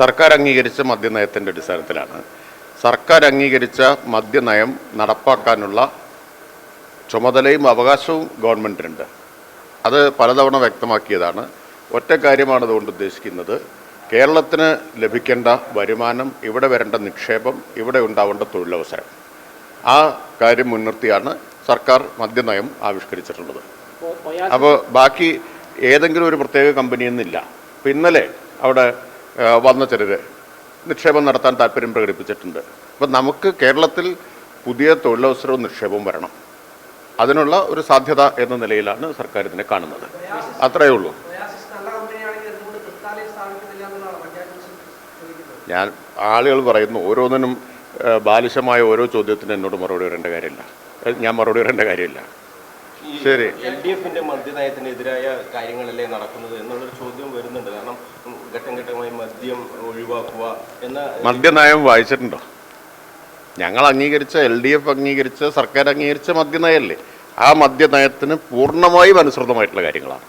സർക്കാർ അംഗീകരിച്ച മദ്യനയത്തിന്റെ അടിസ്ഥാനത്തിലാണ്. സർക്കാർ അംഗീകരിച്ച മദ്യനയം നടപ്പാക്കാനുള്ള ചുമതലയും അവകാശവും ഗവൺമെന്റിനുണ്ട് അത് പലതവണ വ്യക്തമാക്കിയതാണ്. ഒറ്റ കാര്യമാണ് അതുകൊണ്ട് ഉദ്ദേശിക്കുന്നത്. കേരളത്തിന് ലഭിക്കേണ്ട വരുമാനം ഇവിടെ വരേണ്ട നിക്ഷേപം ഇവിടെ ഉണ്ടാവേണ്ട തൊഴിലവസരം. ആ കാര്യം മുൻനിർത്തിയാണ് സർക്കാർ മദ്യനയം ആവിഷ്കരിച്ചിട്ടുള്ളത്. അപ്പോൾ ബാക്കി ഏതെങ്കിലും ഒരു പ്രത്യേക കമ്പനിയെന്നില്ല അപ്പോൾ ഇന്നലെ അവിടെ വന്ന ചിലർ നിക്ഷേപം നടത്താൻ താല്പര്യം പ്രകടിപ്പിച്ചിട്ടുണ്ട്. അപ്പം നമുക്ക് കേരളത്തിൽ പുതിയ തൊഴിലവസരവും നിക്ഷേപവും വരണം. അതിനുള്ള ഒരു സാധ്യത എന്ന നിലയിലാണ് സർക്കാർ ഇതിനെ കാണുന്നത്. അത്രയേ ഉള്ളൂ. ഞാൻ ആളുകൾ പറയുന്നു ഓരോന്നിനും ബാലിശമായ ഓരോ ചോദ്യത്തിനും എന്നോട് മറുപടി വരേണ്ട കാര്യമില്ല. ഞാൻ മറുപടി വരേണ്ട കാര്യമില്ല. ശരി. എൽ ഡി എഫിന്റെ മദ്യനയത്തിനെതിരായ കാര്യങ്ങളല്ലേ നടക്കുന്നത് എന്നുള്ളൊരു മദ്യം ഒഴിവാക്കുക എന്ന മദ്യനയം വായിച്ചിട്ടുണ്ടോ? ഞങ്ങൾ അംഗീകരിച്ച എൽ ഡി എഫ് അംഗീകരിച്ച സർക്കാർ അംഗീകരിച്ച മദ്യനയല്ലേ ആ മദ്യനയത്തിന് പൂർണമായും അനുസൃതമായിട്ടുള്ള കാര്യങ്ങളാണ്.